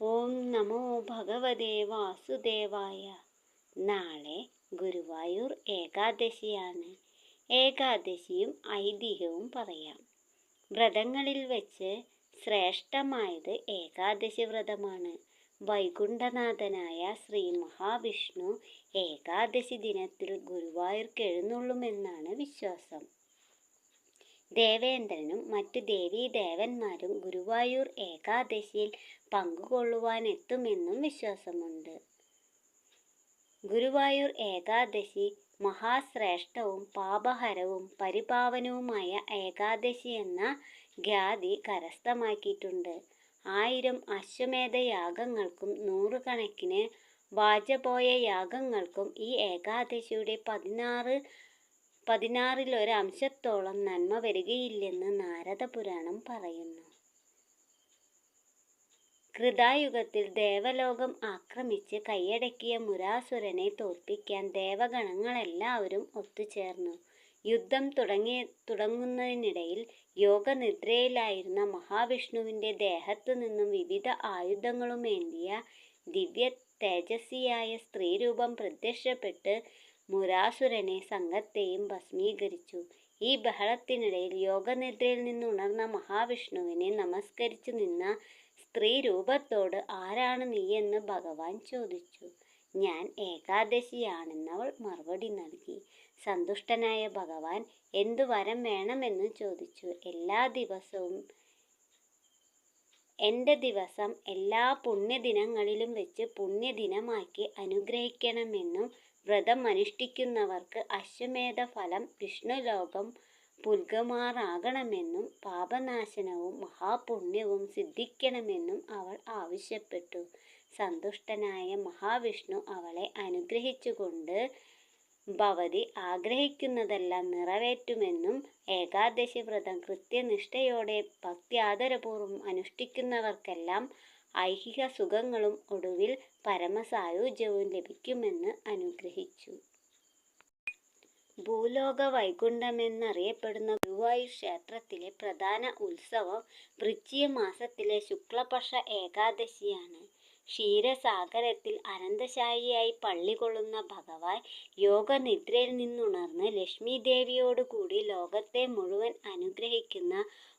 ഓം നമോ ഭഗവതേ വാസുദേവായ. നാളെ ഗുരുവായൂർ ഏകാദശിയാണ്. ഏകാദശിയും ഐതിഹ്യവും പറയാം. വ്രതങ്ങളിൽ വെച്ച് ശ്രേഷ്ഠമായത് ഏകാദശി വ്രതമാണ്. വൈകുണ്ഠനാഥനായ ശ്രീ മഹാവിഷ്ണു ഏകാദശി ദിനത്തിൽ ഗുരുവായൂർക്ക് എഴുന്നള്ളുമെന്നാണ് വിശ്വാസം. ദേവേന്ദ്രനും മറ്റു ദേവീദേവന്മാരും ഗുരുവായൂർ ഏകാദശിയിൽ പങ്കുകൊള്ളുവാനെത്തുമെന്നും വിശ്വാസമുണ്ട്. ഗുരുവായൂർ ഏകാദശി മഹാശ്രേഷ്ഠവും പാപഹരവും പരിപാവനവുമായ ഏകാദശി എന്ന ഖ്യാതി കരസ്ഥമാക്കിയിട്ടുണ്ട്. ആയിരം അശ്വമേധ യാഗങ്ങൾക്കും നൂറുകണക്കിന് വാജപോയ യാഗങ്ങൾക്കും ഈ ഏകാദശിയുടെ പതിനാറ് പതിനാറിലൊരംശത്തോളം നന്മ വരികയില്ലെന്ന് നാരദപുരാണം പറയുന്നു. കൃതായുഗത്തിൽ ദേവലോകം ആക്രമിച്ച് കൈയടക്കിയ മുരാസുരനെ തോൽപ്പിക്കാൻ ദേവഗണങ്ങളെല്ലാവരും ഒത്തുചേർന്നു. യുദ്ധം തുടങ്ങിയ തുടങ്ങുന്നതിനിടയിൽ യോഗനിദ്രയിലായിരുന്ന മഹാവിഷ്ണുവിന്റെ ദേഹത്തു നിന്നും വിവിധ ആയുധങ്ങളുമേന്തിയ ദിവ്യ തേജസ്വിയായ സ്ത്രീരൂപം പ്രത്യക്ഷപ്പെട്ട് മുരാസുരനെ സംഘത്തെയും ഭസ്മീകരിച്ചു. ഈ ബഹളത്തിനിടയിൽ യോഗനിദ്രയിൽ നിന്നുണർന്ന മഹാവിഷ്ണുവിനെ നമസ്കരിച്ചു നിന്ന സ്ത്രീ രൂപത്തോട് ആരാണ് നീയെന്ന് ഭഗവാൻ ചോദിച്ചു. ഞാൻ ഏകാദശിയാണെന്നവൾ മറുപടി നൽകി. സന്തുഷ്ടനായ ഭഗവാൻ എന്തു വരം വേണമെന്ന് ചോദിച്ചു. എല്ലാ ദിവസവും എന്റെ ദിവസം എല്ലാ പുണ്യദിനങ്ങളിലും വെച്ച് പുണ്യദിനമാക്കി അനുഗ്രഹിക്കണമെന്നും വ്രതം അനുഷ്ഠിക്കുന്നവർക്ക് അശ്വമേധ ഫലം വിഷ്ണുലോകം പുൽകുമാറാകണമെന്നും പാപനാശനവും മഹാപുണ്യവും സിദ്ധിക്കണമെന്നും അവൾ ആവശ്യപ്പെട്ടു. സന്തുഷ്ടനായ മഹാവിഷ്ണു അവളെ അനുഗ്രഹിച്ചുകൊണ്ട് ഭവതി ആഗ്രഹിക്കുന്നതെല്ലാം നിറവേറ്റുമെന്നും ഏകാദശി വ്രതം കൃത്യനിഷ്ഠയോടെ ഭക്തി ആദരപൂർവം അനുഷ്ഠിക്കുന്നവർക്കെല്ലാം ഐഹിക സുഖങ്ങളും ഒടുവിൽ പരമസായുജ്യവും ലഭിക്കുമെന്ന് അനുഗ്രഹിച്ചു. ഭൂലോക വൈകുണ്ഠമെന്നറിയപ്പെടുന്ന ഗുരുവായൂർ ക്ഷേത്രത്തിലെ പ്രധാന ഉത്സവം വൃശ്ചിക മാസത്തിലെ ശുക്ലപക്ഷ ഏകാദശിയാണ്. ക്ഷീരസാഗരത്തിൽ അനന്തശായിയായി പള്ളികൊള്ളുന്ന ഭഗവാൻ യോഗനിദ്രയിൽ നിന്നുണർന്ന് ലക്ഷ്മി ദേവിയോടുകൂടി ലോകത്തെ മുഴുവൻ അനുഗ്രഹിക്കുന്ന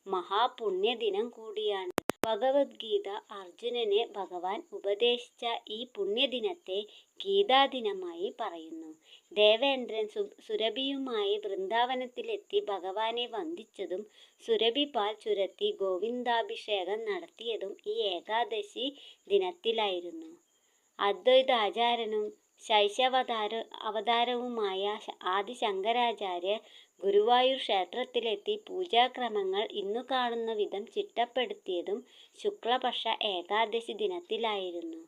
മഹാപുണ്യദിനം കൂടിയാണ്. ഭഗവത്ഗീത അർജുനനെ ഭഗവാൻ ഉപദേശിച്ച ഈ പുണ്യദിനത്തെ ഗീതാദിനമായി പറയുന്നു. ദേവേന്ദ്രൻ സു സുരഭിയുമായി വൃന്ദാവനത്തിലെത്തി ഭഗവാനെ വന്ദിച്ചതും സുരഭി പാൽ ചുരത്തി ഗോവിന്ദാഭിഷേകം നടത്തിയതും ഈ ഏകാദശി ദിനത്തിലായിരുന്നു. അദ്വൈതാചാരനും ശൈശവതാര അവതാരവുമായ ആദി ശങ്കരാചാര്യർ ഗുരുവായൂർ ക്ഷേത്രത്തിലെത്തി പൂജാക്രമങ്ങൾ ഇന്നു കാണുന്ന വിധം ചിട്ടപ്പെടുത്തിയതും ശുക്ലപക്ഷ ഏകാദശി ദിനത്തിലായിരുന്നു.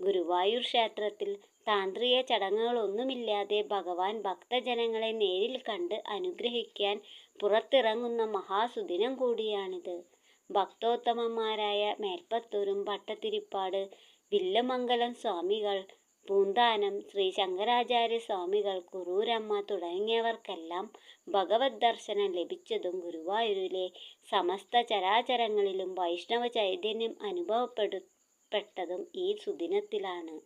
ഗുരുവായൂർ ക്ഷേത്രത്തിൽ താന്ത്രിക ചടങ്ങുകളൊന്നുമില്ലാതെ ഭഗവാൻ ഭക്തജനങ്ങളെ നേരിൽ കണ്ട് അനുഗ്രഹിക്കാൻ പുറത്തിറങ്ങുന്ന മഹാസുദിനം കൂടിയാണിത്. ഭക്തോത്തമന്മാരായ മേൽപ്പത്തൂരും പട്ടത്തിരിപ്പാട് വില്ലമംഗലം സ്വാമികൾ പൂന്താനം ശ്രീ ശങ്കരാചാര്യ സ്വാമികൾ കുറൂരമ്മ തുടങ്ങിയവർക്കെല്ലാം ഭഗവത് ദർശനം ലഭിച്ചതും ഗുരുവായൂരിലെ സമസ്ത ചരാചരങ്ങളിലും വൈഷ്ണവ ചൈതന്യം അനുഭവപ്പെടു പെട്ടതും ഈ സുദിനത്തിലാണ്.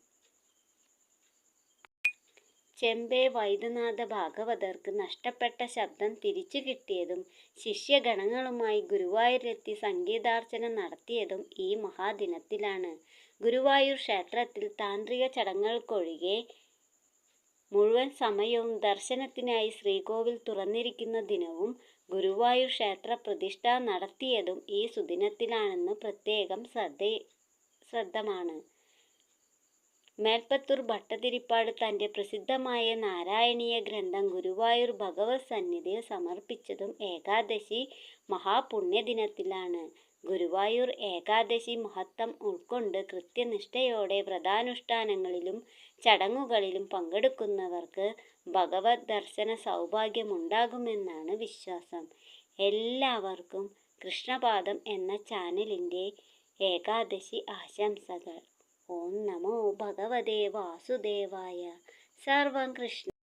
ചെമ്പേ വൈദ്യനാഥ ഭാഗവതർക്ക് നഷ്ടപ്പെട്ട ശബ്ദം തിരിച്ചു കിട്ടിയതും ശിഷ്യഗണങ്ങളുമായി ഗുരുവായൂരെത്തി സംഗീതാർച്ചന നടത്തിയതും ഈ മഹാദിനത്തിലാണ്. ഗുരുവായൂർ ക്ഷേത്രത്തിൽ താന്ത്രിക ചടങ്ങുകൾക്കൊഴികെ മുഴുവൻ സമയവും ദർശനത്തിനായി ശ്രീകോവിൽ തുറന്നിരിക്കുന്ന ദിനവും ഗുരുവായൂർ ക്ഷേത്ര പ്രതിഷ്ഠ നടത്തിയതും ഈ സുദിനത്തിലാണെന്ന് പ്രത്യേകം ശ്രദ്ധ ശ്രദ്ധമാണ്. മേൽപ്പത്തൂർ ഭട്ടതിരിപ്പാട് തന്റെ പ്രസിദ്ധമായ നാരായണീയ ഗ്രന്ഥം ഗുരുവായൂർ ഭഗവത് സന്നിധിയിൽ സമർപ്പിച്ചതും ഏകാദശി മഹാപുണ്യദിനത്തിലാണ്. ഗുരുവായൂർ ഏകാദശി മഹത്വം ഉൾക്കൊണ്ട് കൃത്യനിഷ്ഠയോടെ വ്രതാനുഷ്ഠാനങ്ങളിലും ചടങ്ങുകളിലും പങ്കെടുക്കുന്നവർക്ക് ഭഗവത് ദർശന സൗഭാഗ്യമുണ്ടാകുമെന്നാണ് വിശ്വാസം. എല്ലാവർക്കും കൃഷ്ണപാദം എന്ന ചാനലിന്റെ ഏകാദശി ആശംസകൾ. ഓം നമോ ഭഗവതേ വാസുദേവായ. സർവം കൃഷ്ണ